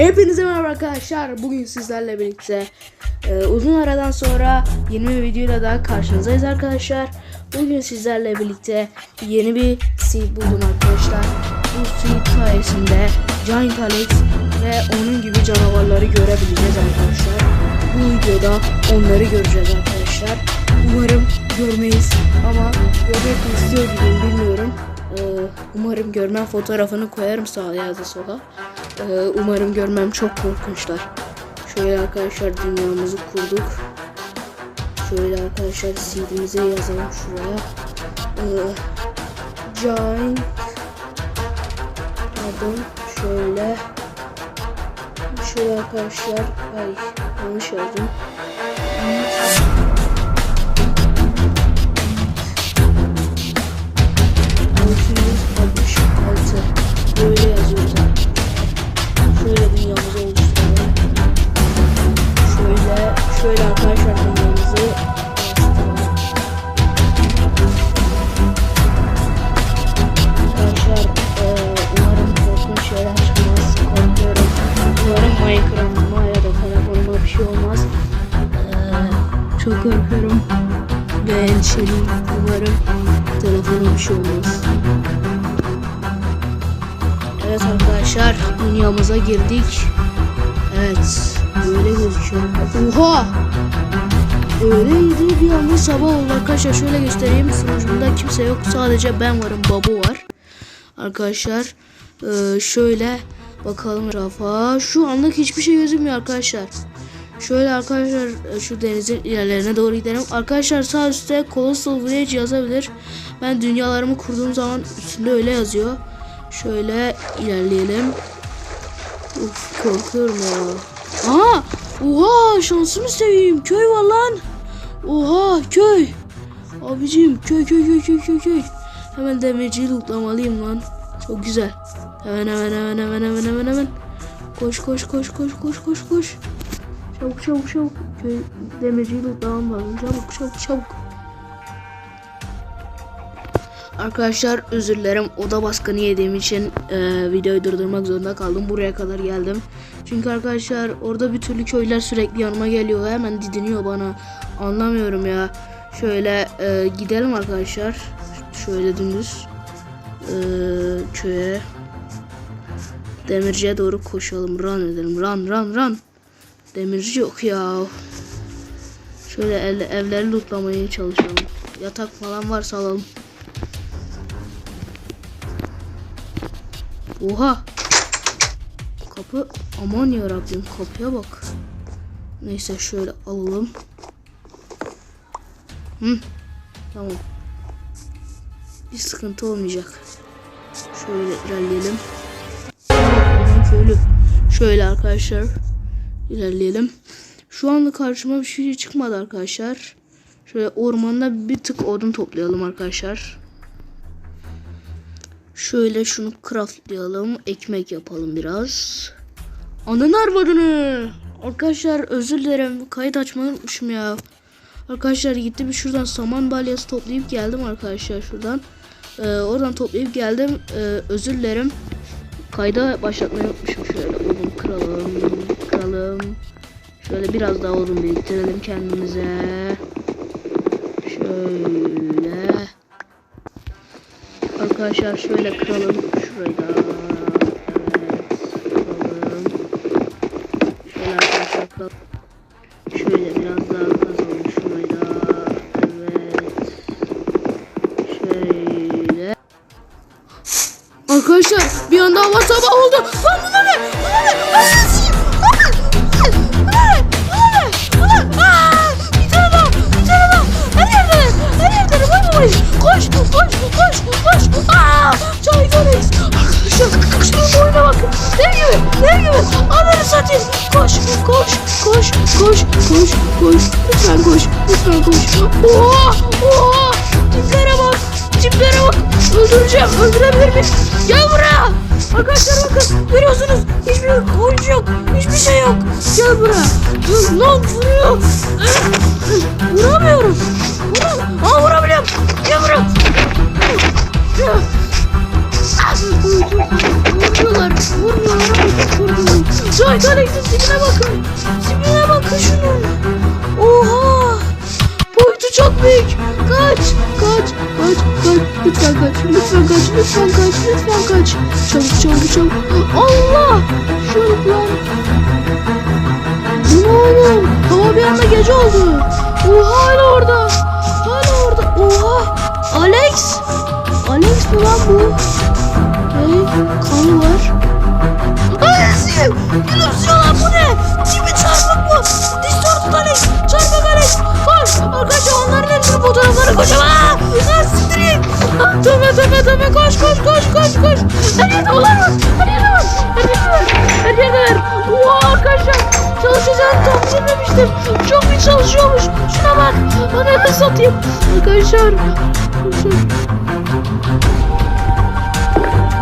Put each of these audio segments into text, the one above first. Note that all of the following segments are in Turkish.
Hepinize merhaba arkadaşlar. Bugün sizlerle birlikte e, uzun aradan sonra yeni bir videoyla daha karşınızdayız arkadaşlar. Bugün sizlerle birlikte yeni bir seed buldum arkadaşlar. Bu seed sayesinde Giant Alex ve onun gibi canavarları görebileceğiz arkadaşlar. Bu videoda onları göreceğiz arkadaşlar. Umarım görmeyiz ama görmek istiyor gibiyim bilmiyorum. Ee, umarım görmem fotoğrafını koyarım sağa ya da sola. Ee, umarım görmem çok korkunçlar. Şöyle arkadaşlar dünyamızı kurduk. Şöyle arkadaşlar CD'mize yazalım şuraya. Ee, Giant Pardon şöyle Şöyle arkadaşlar Ay yanlış yazdım Endişeliyim. Umarım telefonuma bir şey olmaz. Evet arkadaşlar dünyamıza girdik. Evet böyle gözüküyor. Oha! Öyleydi bir anda sabah oldu arkadaşlar şöyle göstereyim sunucumda kimse yok sadece ben varım babu var arkadaşlar Ee, şöyle bakalım rafa şu anlık hiçbir şey gözükmüyor arkadaşlar şöyle arkadaşlar e, şu denizin ilerlerine doğru gidelim arkadaşlar sağ üstte Colossal Village yazabilir ben dünyalarımı kurduğum zaman üstünde öyle yazıyor şöyle ilerleyelim Uf korkuyorum ya Aa! Oha şansımı seveyim köy var lan Oha köy. Abicim köy köy köy köy köy köy. Hemen demirciyi lootlamalıyım lan. Çok güzel. Hemen hemen hemen hemen hemen hemen hemen. Koş koş koş koş koş koş koş. Çabuk çabuk çabuk. Köy demirciyi lootlamam lazım. Çabuk çabuk çabuk. Arkadaşlar özür dilerim oda baskını yediğim için e, videoyu durdurmak zorunda kaldım. Buraya kadar geldim. Çünkü arkadaşlar orada bir türlü köyler sürekli yanıma geliyor. Hemen didiniyor bana. Anlamıyorum ya. Şöyle e, gidelim arkadaşlar. Şöyle dümdüz e, köye demirciye doğru koşalım. Run edelim. Run run run. Demirci yok ya. Şöyle ev, evleri lootlamaya çalışalım. Yatak falan varsa alalım. Oha. Kapı aman ya Rabbim kapıya bak. Neyse şöyle alalım. Hı. Tamam. Bir sıkıntı olmayacak. Şöyle ilerleyelim. Şöyle şöyle arkadaşlar ilerleyelim. Şu anda karşıma bir şey çıkmadı arkadaşlar. Şöyle ormanda bir tık odun toplayalım arkadaşlar. Şöyle şunu craftlayalım. Ekmek yapalım biraz. Anın arvadını. Arkadaşlar özür dilerim. Kayıt açmayı unutmuşum ya. Arkadaşlar gittim şuradan saman balyası toplayıp geldim arkadaşlar şuradan. Ee, oradan toplayıp geldim. Ee, özür dilerim. Kayda başlatmayı unutmuşum. Şöyle odun kıralım. Kıralım. Şöyle biraz daha odun biriktirelim kendimize. Şöyle. Arkadaşlar şöyle kıralım şurayı da. Evet kıralım. Şöyle arkadaşlar kıralım. Şöyle biraz daha kazalım şurayı da. Evet. Şöyle. Arkadaşlar bir anda hava Boyuna bakın! Dev gibi! Dev gibi! Ananı satayım! Koş! Koş! Koş! Koş! Koş! Koş! Lütfen koş! Lütfen koş! Oha! Oha! Tiplere bak! Tiplere bak! Öldüreceğim! Öldürebilir miyim? Gel buraya! Arkadaşlar bakın! Görüyorsunuz! Hiçbir oyuncu yok! Hiçbir şey yok! Gel buraya! Lan vuruyor! Vuramıyorum! Vuram! Aa vurabiliyorum! Gel buraya! Vurmuyorlar! White Alex'in tipine bakın. Tipine bakın şunun. Oha. Boyutu çok büyük. Kaç. Kaç. Kaç. Kaç. Lütfen kaç. Lütfen kaç. Lütfen kaç. Lütfen kaç. Çabuk çabuk çabuk. Allah. Şurup lan. Ne oğlum? Hava bir anda gece oldu. Oha hala orada. Hala orada. Oha. Alex. Alex mi lan bu? Hey, kanı var. Tahmin etmemiştim. Çok iyi çalışıyormuş. Şuna bak. Lan hemen satayım. Arkadaşlar.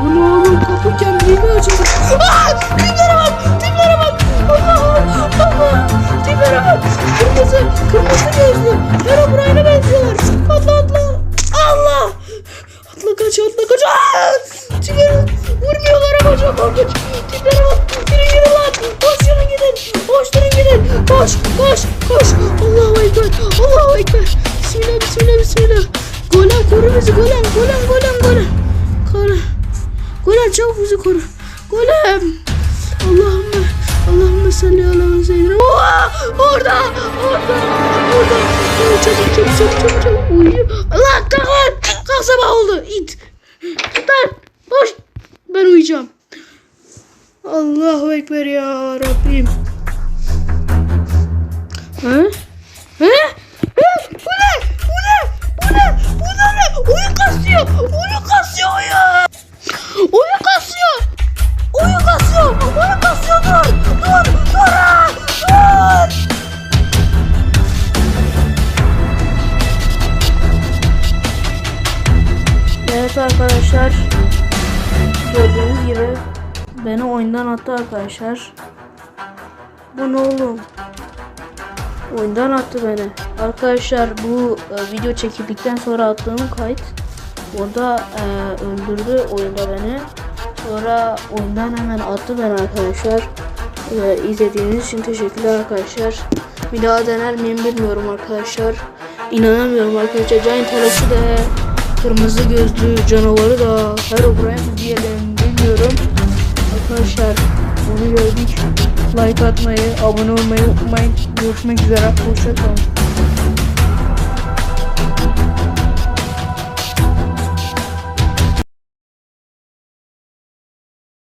Ne oğlum? Kapı kendiliğinden açıldı. Aa! Tiplere bak! Tiplere bak! Allah! Allah! Tiplere bak! Kırmızı! Kırmızı gözlü! Herobrine'e benziyorlar. Atla atla! Allah! Atla kaç atla kaç! Aa! Tiplere vurmuyorlar ama çok korkunç. Koş! Koş! Koş! Allahu Ekber! Allahu Ekber! Bismillah bismillah bismillah! Golem koru bizi golem! Golem golem golem! Koru! Golem çabuk bizi koru. Golem. Allahümme. Allahümme salli ala seyyidina. Oha! Orada. Orada. Orada. Çabuk çabuk çabuk çabuk çabuk. Uyuyor. Allah kalk lan. Kalk sabah oldu. İt. Lan. Boş. Ben uyuyacağım. Allahu Ekber ya Rabbim. Ha? Ha? Ha? Bu ne? Bu ne? Ne? Bu ne? Kasıyor. Oyun kasıyor oyun. Kasıyor. Oyun kasıyor. Dur. Dur. Dur. arkadaşlar. Gördüğünüz gibi beni oyundan attı arkadaşlar. Bu ne oğlum? Oyundan attı beni. Arkadaşlar bu e, video çekildikten sonra attığım kayıt. Orada e, öldürdü oyunda beni. Sonra oyundan hemen attı beni arkadaşlar. E, izlediğiniz için teşekkürler arkadaşlar. Bir daha dener miyim bilmiyorum arkadaşlar. İnanamıyorum arkadaşlar. Giant Alex'i de kırmızı gözlü canavarı da Herobrine diyelim bilmiyorum. Like atmayı, abone olmayı unutmayın. Görüşmek üzere. Hoşçakalın.